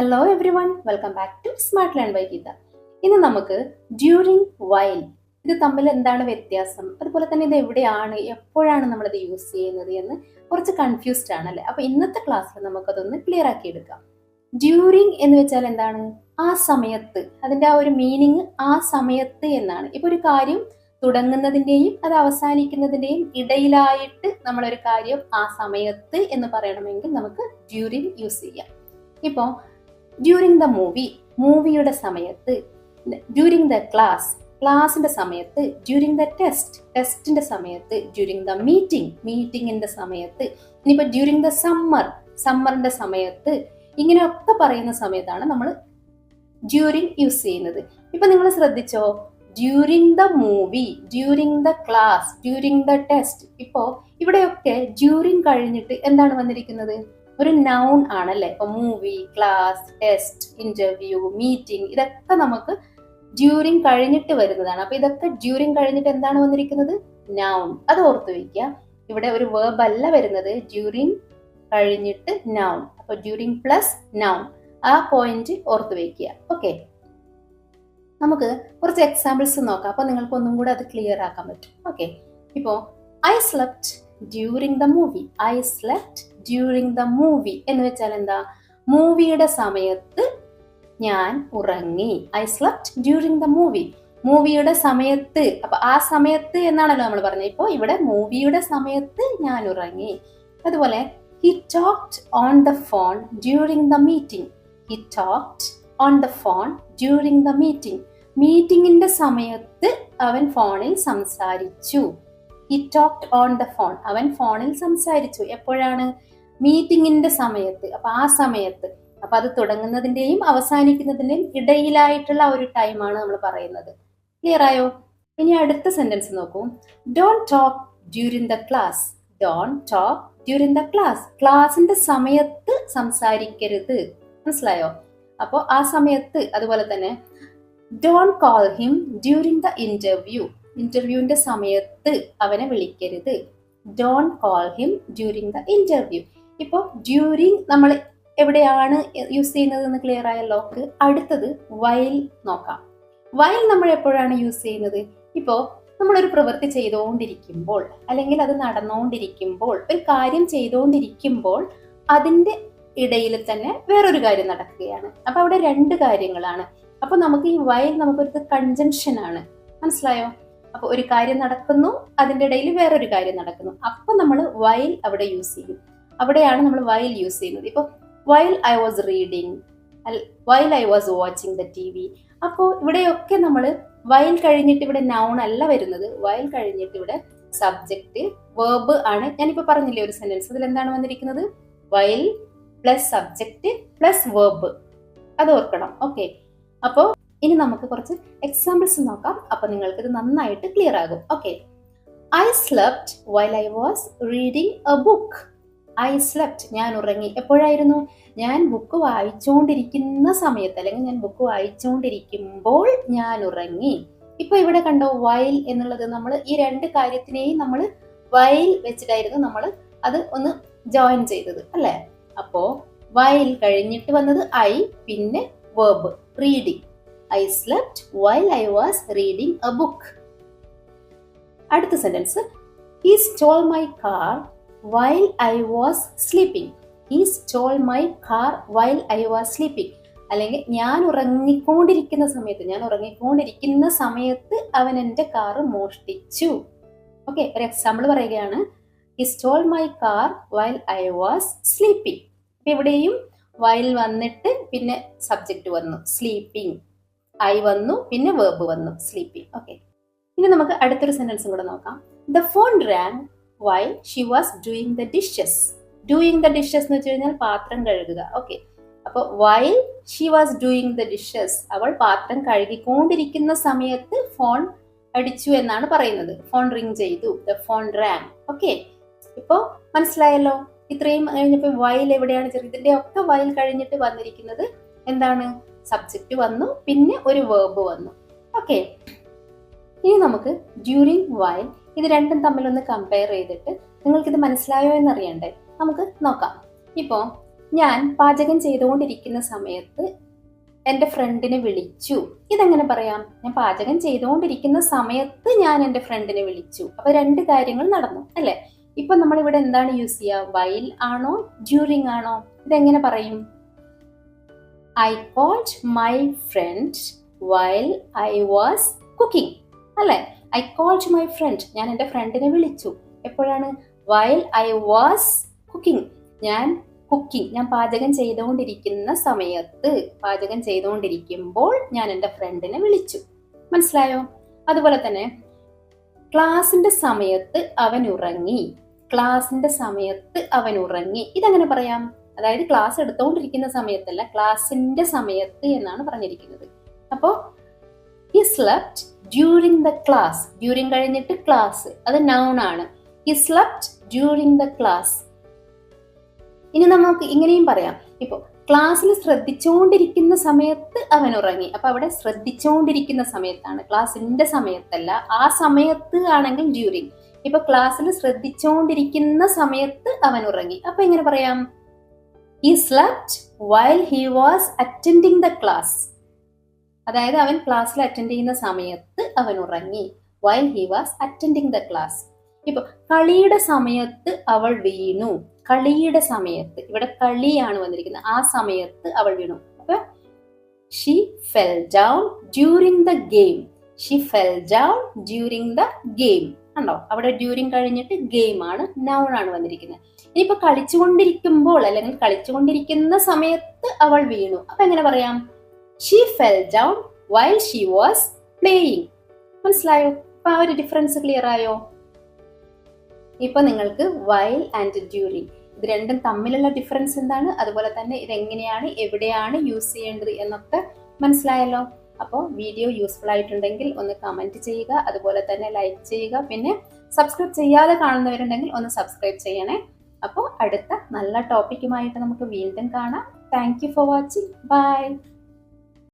Hello everyone welcome back to smart land by Geetha ഇന്ന് നമുക്ക് during while ഇത് തമ്മിൽ എന്താണ് വ്യത്യാസം? അതുപോലെ തന്നെ ഇത് എവിടെയാണ്? എപ്പോഴാണ് നമ്മളിത് യൂസ് ചെയ്യുന്നത് എന്ന് കുറച്ച് കൺഫ്യൂസ്ഡ് ആണ് അല്ലേ? അപ്പൊ ഇന്നത്തെ ക്ലാസ്സിൽ നമുക്കതൊന്ന് ക്ലിയർ ആക്കി എടുക്കാം. ഡ്യൂറിങ് എന്ന് വെച്ചാൽ എന്താണ്? ആ സമയത്ത്. അതിന്റെ ആ ഒരു മീനിങ് ആ സമയത്ത് എന്നാണ്. ഇപ്പൊ ഒരു കാര്യം തുടങ്ങുന്നതിന്റെയും അത് അവസാനിക്കുന്നതിന്റെയും ഇടയിലായിട്ട് നമ്മളൊരു കാര്യം ആ സമയത്ത് എന്ന് പറയണമെങ്കിൽ നമുക്ക് ഡ്യൂറിങ് യൂസ് ചെയ്യാം. ഇപ്പോൾ ഡ്യൂറിങ് ദ മൂവി മൂവിയുടെ സമയത്ത് ഡ്യൂരിങ് ദ ക്ലാസ് ക്ലാസിന്റെ സമയത്ത് ഡ്യൂരിങ് ദ ടെസ്റ്റ് ടെസ്റ്റിന്റെ സമയത്ത് ഡ്യൂരിങ് ദ മീറ്റിംഗ് മീറ്റിംഗിന്റെ സമയത്ത് ഇനിയിപ്പോൾ ഡ്യൂരിങ് ദ സമ്മർ സമ്മറിന്റെ സമയത്ത് ഇങ്ങനെയൊക്കെ പറയുന്ന സമയത്താണ് നമ്മൾ ഡ്യൂരിങ് യൂസ് ചെയ്യുന്നത്. ഇപ്പൊ നിങ്ങൾ ശ്രദ്ധിച്ചോ? During the movie during the class during the test ഇപ്പോ ഇവിടെയൊക്കെ ഡ്യൂരിങ് കഴിഞ്ഞിട്ട് എന്താണ് വന്നിരിക്കുന്നത്? ഒരു നൗൺ ആണല്ലേ? ഇപ്പൊ movie class test interview meeting ഇതൊക്കെ നമുക്ക് ഡ്യൂറിങ് കഴിഞ്ഞിട്ട് വരുന്നതാണ്. അപ്പൊ ഇതൊക്കെ ഡ്യൂറിങ് കഴിഞ്ഞിട്ട് എന്താണ് വന്നിരിക്കുന്നത്? നൗൺ അത് ഓർത്തു വയ്ക്കുക. ഇവിടെ ഒരു വേർബ് അല്ല വരുന്നത്. ഡ്യൂറിങ് കഴിഞ്ഞിട്ട് നൗൺ അപ്പൊ ഡ്യൂറിങ് പ്ലസ് നൗൺ ആ പോയിന്റ് ഓർത്തു വയ്ക്കുക. ഓക്കെ നമുക്ക് കുറച്ച് എക്സാമ്പിൾസ് നോക്കാം. അപ്പൊ നിങ്ങൾക്ക് ഒന്നും കൂടെ അത് ക്ലിയർ ആക്കാൻ പറ്റും. ഓക്കെ ഇപ്പോ I slept during the movie I slept during the movie എന്ന് വെച്ചാൽ എന്താ? മൂവിയുടെ സമയത്ത് ഞാൻ ഉറങ്ങി. I slept during the movie മൂവിയുടെ സമയത്ത്. അപ്പൊ ആ സമയത്ത് എന്നാണല്ലോ നമ്മൾ പറഞ്ഞത്? ഇപ്പോൾ ഇവിടെ മൂവിയുടെ സമയത്ത് ഞാൻ ഉറങ്ങി. അതുപോലെ he talked on the phone during the meeting he talked on the phone during the meeting മീറ്റിംഗിന്റെ സമയത്ത് അവൻ ഫോണിൽ സംസാരിച്ചു. He talked on the phone അവൻ ഫോണിൽ സംസാരിച്ചു. എപ്പോഴാണ്? മീറ്റിംഗിന്റെ സമയത്ത്. അപ്പൊ ആ സമയത്ത്. അപ്പൊ അത് തുടങ്ങുന്നതിന്റെയും അവസാനിക്കുന്നതിന്റെയും ഇടയിലായിട്ടുള്ള ഒരു ടൈമാണ് നമ്മൾ പറയുന്നത്. ക്ലിയർ ആയോ? ഇനി അടുത്ത സെന്റൻസ് നോക്കൂ. Don't talk during the class don't talk during the class ക്ലാസിന്റെ സമയത്ത് സംസാരിക്കരുത്. മനസ്സിലായോ? അപ്പോൾ ആ സമയത്ത് അതുപോലെ തന്നെ don't call him during the interview ഇന്റർവ്യൂവിന്റെ സമയത്ത് അവനെ വിളിക്കരുത്. Don't call him during the interview ഇപ്പോൾ ഡ്യൂരിങ് നമ്മൾ എവിടെയാണ് യൂസ് ചെയ്യുന്നത് എന്ന് ക്ലിയർ ആയ ലോക്ക് അടുത്തത് വയൽ നോക്കാം. വയൽ നമ്മൾ എപ്പോഴാണ് യൂസ് ചെയ്യുന്നത്? ഇപ്പോൾ നമ്മളൊരു പ്രവൃത്തി ചെയ്തുകൊണ്ടിരിക്കുമ്പോൾ അല്ലെങ്കിൽ അത് നടന്നുകൊണ്ടിരിക്കുമ്പോൾ ഒരു കാര്യം ചെയ്തുകൊണ്ടിരിക്കുമ്പോൾ അതിന്റെ ഇടയിൽ തന്നെ വേറൊരു കാര്യം നടക്കുകയാണ്. അപ്പൊ അവിടെ രണ്ട് കാര്യങ്ങളാണ്. അപ്പൊ നമുക്ക് ഈ വയൽ നമുക്കൊരു കൺജംഷൻ ആണ്. മനസ്സിലായോ? അപ്പൊ ഒരു കാര്യം നടക്കുന്നു അതിന്റെ ഇടയിൽ വേറൊരു കാര്യം നടക്കുന്നു. അപ്പൊ നമ്മൾ വയൽ അവിടെ യൂസ് ചെയ്യും. അവിടെയാണ് നമ്മൾ വയൽ യൂസ് ചെയ്യുന്നത്. ഇപ്പൊ while I was reading while I was watching the T V അപ്പോൾ ഇവിടെയൊക്കെ നമ്മൾ വയൽ കഴിഞ്ഞിട്ട് ഇവിടെ നൗൺ അല്ല വരുന്നത്. വയൽ കഴിഞ്ഞിട്ട് ഇവിടെ സബ്ജക്റ്റ് വേർബ് ആണ്. ഞാനിപ്പോ പറഞ്ഞില്ലേ ഒരു സെന്റൻസ് അതിൽ എന്താണ് വന്നിരിക്കുന്നത്? വയൽ പ്ലസ് സബ്ജക്റ്റ് പ്ലസ് വേർബ് അത് ഓർക്കണം. ഓക്കെ അപ്പോൾ ഇനി നമുക്ക് കുറച്ച് എക്സാമ്പിൾസ് നോക്കാം. അപ്പൊ നിങ്ങൾക്ക് ഇത് നന്നായിട്ട് ക്ലിയർ ആകും. Okay I slept while I was reading a book I slept ഞാൻ ഉറങ്ങി. എപ്പോഴായിരുന്നു? ഞാൻ ബുക്ക് വായിച്ചുകൊണ്ടിരിക്കുന്ന സമയത്ത് അല്ലെങ്കിൽ ഞാൻ ബുക്ക് വായിച്ചുകൊണ്ടിരിക്കുമ്പോൾ ഞാൻ ഉറങ്ങി. ഇപ്പൊ ഇവിടെ കണ്ടോ വയൽ എന്നുള്ളത് നമ്മൾ ഈ രണ്ട് കാര്യത്തിനെയും നമ്മൾ വയൽ വെച്ചിട്ടായിരുന്നു നമ്മൾ അത് ഒന്ന് ജോയിൻ ചെയ്തത്. അല്ലേ? അപ്പോ വയൽ കഴിഞ്ഞിട്ട് വന്നത് ഐ പിന്നെ verb reading I slept while I was reading a book അടുത്ത sentence he stole my car while I was sleeping he stole my car while I was sleeping അല്ലെങ്കിൽ ഞാൻ ഉറങ്ങിക്കൊണ്ടിരിക്കുന്ന സമയത്ത് ഞാൻ ഉറങ്ങിക്കൊണ്ടിരിക്കുന്ന സമയത്ത് അവൻ എന്റെ കാർ മോഷ്ടിച്ചു. ഓക്കെ ഒരു എക്സാമ്പിൾ പറയുകയാണ്. He stole my car while I was sleeping ഇവിടെയും വയൽ വന്നിട്ട് പിന്നെ സബ്ജക്റ്റ് വന്നു. സ്ലീപ്പിംഗ് ഐ വന്നു പിന്നെ വേർബ് വന്നു സ്ലീപ്പി ഓക്കെ ഇനി നമുക്ക് അടുത്തൊരു സെന്റൻസും കൂടെ നോക്കാം. The phone rang while she was doing the dishes doing the dishes എന്ന് വെച്ച് കഴിഞ്ഞാൽ പാത്രം കഴുകുക. ഓക്കെ അപ്പോൾ while she was doing the dishes അവൾ പാത്രം കഴുകിക്കൊണ്ടിരിക്കുന്ന സമയത്ത് ഫോൺ അടിച്ചു എന്നാണ് പറയുന്നത്. ഫോൺ റിങ് ചെയ്തു. ദ ഫോൺ റാങ് ഓക്കെ ഇപ്പോ മനസ്സിലായല്ലോ? ഇത്രയും കഴിഞ്ഞപ്പോൾ വയൽ എവിടെയാണ് ചെറിയ ഇതിന്റെ ഒക്കെ വയൽ കഴിഞ്ഞിട്ട് വന്നിരിക്കുന്നത്. എന്താണ്? സബ്ജക്റ്റ് വന്നു പിന്നെ ഒരു വേർബ് വന്നു. ഓക്കെ ഇനി നമുക്ക് ഡ്യൂറിങ് വൈൽ ഇത് രണ്ടും തമ്മിലൊന്ന് കമ്പയർ ചെയ്തിട്ട് നിങ്ങൾക്കിത് മനസ്സിലായോ എന്നറിയണ്ടേ? നമുക്ക് നോക്കാം. ഇപ്പോൾ ഞാൻ പാചകം ചെയ്തുകൊണ്ടിരിക്കുന്ന സമയത്ത് എന്റെ ഫ്രണ്ടിനെ വിളിച്ചു. ഇതെങ്ങനെ പറയാം? ഞാൻ പാചകം ചെയ്തുകൊണ്ടിരിക്കുന്ന സമയത്ത് ഞാൻ എന്റെ ഫ്രണ്ടിനെ വിളിച്ചു. അപ്പോൾ രണ്ട് കാര്യങ്ങൾ നടന്നു അല്ലേ? ഇപ്പം നമ്മളിവിടെ എന്താണ് യൂസ് ചെയ്യുക വൈൽ ആണോ? ഡ്യൂറിങ് ആണോ? ഇതെങ്ങനെ പറയും? I called my friend while I was cooking അല്ലെ? ഐ കോൾഡ് മൈ ഫ്രണ്ട് ഞാൻ എന്റെ ഫ്രണ്ടിനെ വിളിച്ചു. എപ്പോഴാണ്? വൈൽ ഐ വാസ് കുക്കിംഗ് ഞാൻ കുക്കിംഗ് ഞാൻ പാചകം ചെയ്തുകൊണ്ടിരിക്കുന്ന സമയത്ത് പാചകം ചെയ്തുകൊണ്ടിരിക്കുമ്പോൾ ഞാൻ എന്റെ ഫ്രണ്ടിനെ വിളിച്ചു. മനസ്സിലായോ? അതുപോലെ തന്നെ ക്ലാസിന്റെ സമയത്ത് അവൻ ഉറങ്ങി. ക്ലാസിന്റെ സമയത്ത് അവൻ ഉറങ്ങി. ഇതെങ്ങനെ പറയാം? അതായത് ക്ലാസ് എടുത്തുകൊണ്ടിരിക്കുന്ന സമയത്തല്ല ക്ലാസിന്റെ സമയത്ത് എന്നാണ് പറഞ്ഞിരിക്കുന്നത്. അപ്പോ he slept during the class during കഴിഞ്ഞിട്ട് ക്ലാസ് അത് നൗൺ ആണ്. He slept during the class ഇനി നമുക്ക് ഇങ്ങനെയും പറയാം. ഇപ്പൊ ക്ലാസ്സിൽ ശ്രദ്ധിച്ചുകൊണ്ടിരിക്കുന്ന സമയത്ത് അവൻ ഉറങ്ങി. അപ്പൊ അവിടെ ശ്രദ്ധിച്ചുകൊണ്ടിരിക്കുന്ന സമയത്താണ്. ക്ലാസ്സിന്റെ സമയത്തല്ല ആ സമയത്ത് ആണെങ്കിൽ ഡ്യൂറിങ് ഇപ്പൊ ക്ലാസ്സിൽ ശ്രദ്ധിച്ചുകൊണ്ടിരിക്കുന്ന സമയത്ത് അവൻ ഉറങ്ങി. അപ്പൊ എങ്ങനെ പറയാം? ഈ slept while he was attending the class അതായത് അവൻ ക്ലാസ്സിൽ അറ്റൻഡ് ചെയ്യുന്ന സമയത്ത് അവൻ ഉറങ്ങി while he was attending the class ഇപ്പൊ കളിയുടെ സമയത്ത് അവൾ വീണു. കളിയുടെ സമയത്ത്. ഇവിടെ കളിയാണ് വന്നിരിക്കുന്നത്. ആ സമയത്ത് അവൾ വീണു. അപ്പൊ she fell down during the game she fell down during the game കണ്ടോ അവിടെ ഡ്യൂരിങ് കഴിഞ്ഞിട്ട് ഗെയിം ആണ് നൗൺ ആണ് വന്നിരിക്കുന്നത്. ഇനിയിപ്പോ കളിച്ചുകൊണ്ടിരിക്കുമ്പോൾ അല്ലെങ്കിൽ കളിച്ചുകൊണ്ടിരിക്കുന്ന സമയത്ത് അവൾ വീണു. അപ്പൊ എങ്ങനെ പറയാം? She fell down while she was playing മനസ്സിലായോ? അപ്പൊ ആ ഒരു ഡിഫറൻസ് ക്ലിയർ ആയോ? ഇപ്പൊ നിങ്ങൾക്ക് വൈൽ ആൻഡ് ഡ്യൂറിങ് ഇത് രണ്ടും തമ്മിലുള്ള ഡിഫറൻസ് എന്താണ്? അതുപോലെ തന്നെ ഇതെങ്ങനെയാണ്? എവിടെയാണ് യൂസ് ചെയ്യേണ്ടത് എന്നൊക്കെ മനസ്സിലായല്ലോ? അപ്പോൾ വീഡിയോ യൂസ്ഫുൾ ആയിട്ടുണ്ടെങ്കിൽ ഒന്ന് കമന്റ് ചെയ്യുക അതുപോലെ തന്നെ ലൈക്ക് ചെയ്യുക. പിന്നെ സബ്സ്ക്രൈബ് ചെയ്യാതെ കാണുന്നവരുണ്ടെങ്കിൽ ഒന്ന് സബ്സ്ക്രൈബ് ചെയ്യണേ. അപ്പോൾ അടുത്ത നല്ല ടോപ്പിക്കുമായിട്ട് നമുക്ക് വീണ്ടും കാണാം. Thank for watching bye